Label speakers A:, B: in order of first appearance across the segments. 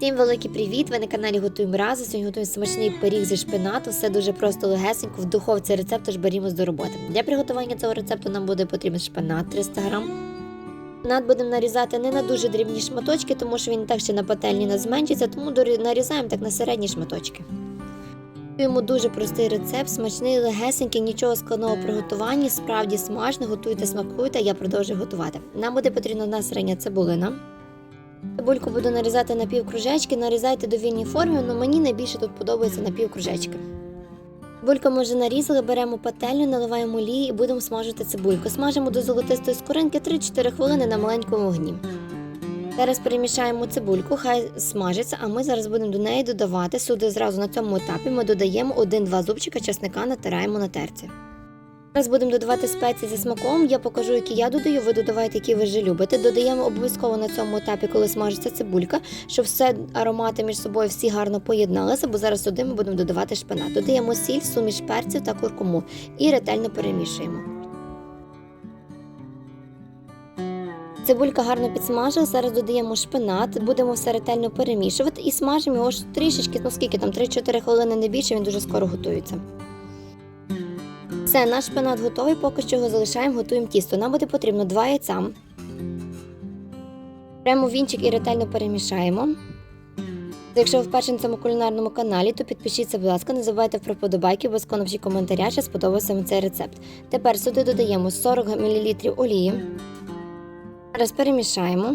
A: Всім великий привіт! Ви на каналі Готуємо разом. Сьогодні готуємо смачний пиріг зі шпинату. Все дуже просто легесенько. В духовці рецепт, тож берімось до роботи. Для приготування цього рецепту нам буде потрібен шпинат 300 грам. Шпинат будемо нарізати не на дуже дрібні шматочки, тому що він так ще на пательні не зменшиться, тому нарізаємо так на середні шматочки. Йому дуже простий рецепт, смачний, легесенький, нічого складного в приготуванні. Справді смачно, готуйте, смакуйте, я продовжую готувати. Нам буде потрібна одна середня цибулина. Цибульку буду нарізати на півкружечки, нарізайте до вільній формі, але мені найбільше тут подобається на півкружечки. Цибульку ми вже нарізали, беремо пательню, наливаємо олії і будемо смажити цибульку. Смажимо до золотистої скоринки 3-4 хвилини на маленькому вогні. Зараз перемішаємо цибульку, хай смажиться, а ми зараз будемо до неї додавати сюди зразу на цьому етапі. Ми додаємо 1-2 зубчика чесника, натираємо на терці. Зараз будемо додавати спеції зі смаком. Я покажу, які я додаю. Ви додавайте, які ви вже любите. Додаємо обов'язково на цьому етапі, коли смажиться цибулька, щоб все аромати між собою всі гарно поєдналися, бо зараз сюди ми будемо додавати шпинат. Додаємо сіль, суміш перців та куркуму і ретельно перемішуємо. Цибулька гарно підсмажила, зараз додаємо шпинат, будемо все ретельно перемішувати і смажимо його трішечки, ну скільки там 3-4 хвилини не більше, він дуже скоро готується. Все, наш шпинат готовий, поки що його залишаємо, готуємо тісто. Нам буде потрібно 2 яйця. Беремо вінчик і ретельно перемішаємо. Якщо ви вперше на цьому кулінарному каналі, то підпишіться, будь ласка, не забувайте про подобайки, обов'язково напишіть коментаря, чи сподобався вам цей рецепт. Тепер сюди додаємо 40 мл олії. Зараз перемішаємо.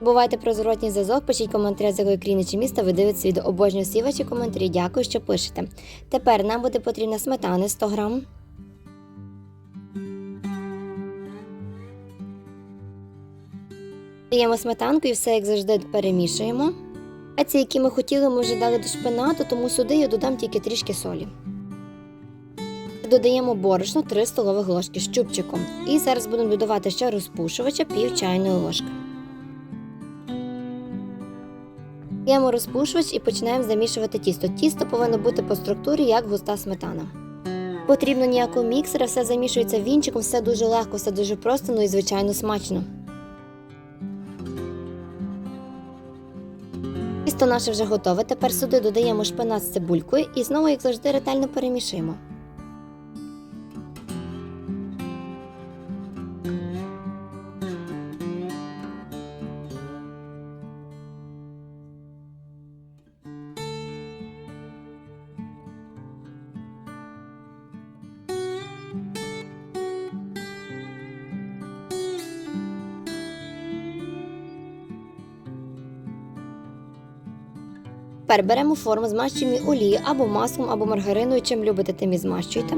A: Бувайте про зворотній зв'язок, пишіть коментарі, з якої країни чи міста ви дивитесь відео. Обожнюю всі ваші коментарі. Дякую, що пишете. Тепер нам буде потрібна сметани 100 грам. Даємо сметанку і все, як завжди, перемішуємо. А ці, які ми хотіли, ми вже дали до шпинату, тому сюди я додам тільки трішки солі. Додаємо борошно 3 столових ложки з чубчиком. І зараз будемо додавати ще розпушувача пів чайної ложки. Даємо розпушувач і починаємо замішувати тісто. Тісто повинно бути по структурі, як густа сметана. Потрібно ніякого міксера, все замішується вінчиком, все дуже легко, все дуже просто, ну і звичайно смачно. Тісто наше вже готове. Тепер сюди додаємо шпинат з цибулькою і знову, як завжди, ретельно перемішуємо. Тепер беремо форму, змащуємо олією або маслом, або маргариною, чим любите, тим і змащуйте.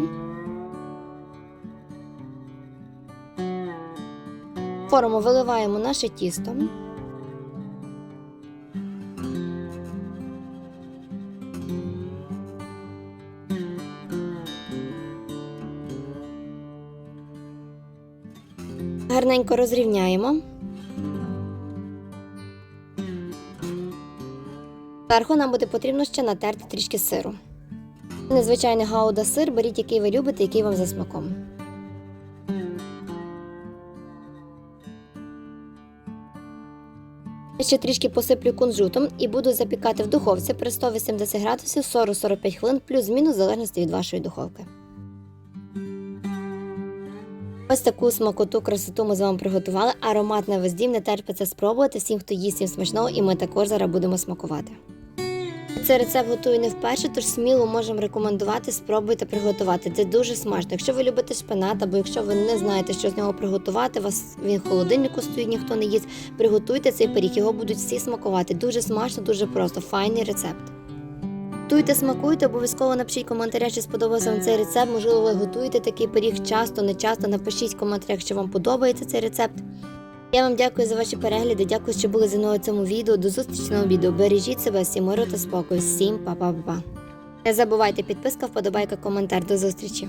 A: Форму виливаємо наше тісто. Гарненько розрівняємо. Зверху нам буде потрібно ще натерти трішки сиру. Незвичайний гауда сир, беріть, який ви любите, який вам за смаком. Ще трішки посиплю кунжутом і буду запікати в духовці при 180 градусів 40-45 хвилин, плюс-мінус в залежності від вашої духовки. Ось таку смакоту, красоту ми з вами приготували. Аромат на не терпиться спробувати. Всім, хто їсть всім смачного, і ми також зараз будемо смакувати. Цей рецепт готую не вперше, тож сміло можемо рекомендувати, спробуйте приготувати. Це дуже смачно. Якщо ви любите шпинат, або якщо ви не знаєте, що з нього приготувати, вас він в холодильнику стоїть, ніхто не їсть. Приготуйте цей пиріг, його будуть всі смакувати. Дуже смачно, дуже просто. Файний рецепт. Готуйте, смакуйте, обов'язково напишіть в коментарях, чи сподобався вам цей рецепт. Можливо, ви готуєте такий пиріг часто, не часто. Напишіть в коментарях, що вам подобається цей рецепт. Я вам дякую за ваші перегляди. Дякую, що були зі мною у цьому відео. До зустрічі на відео. Бережіть себе, всім миру та спокою. Всім па-па-па. Не забувайте підписка, вподобайка, коментар. До зустрічі.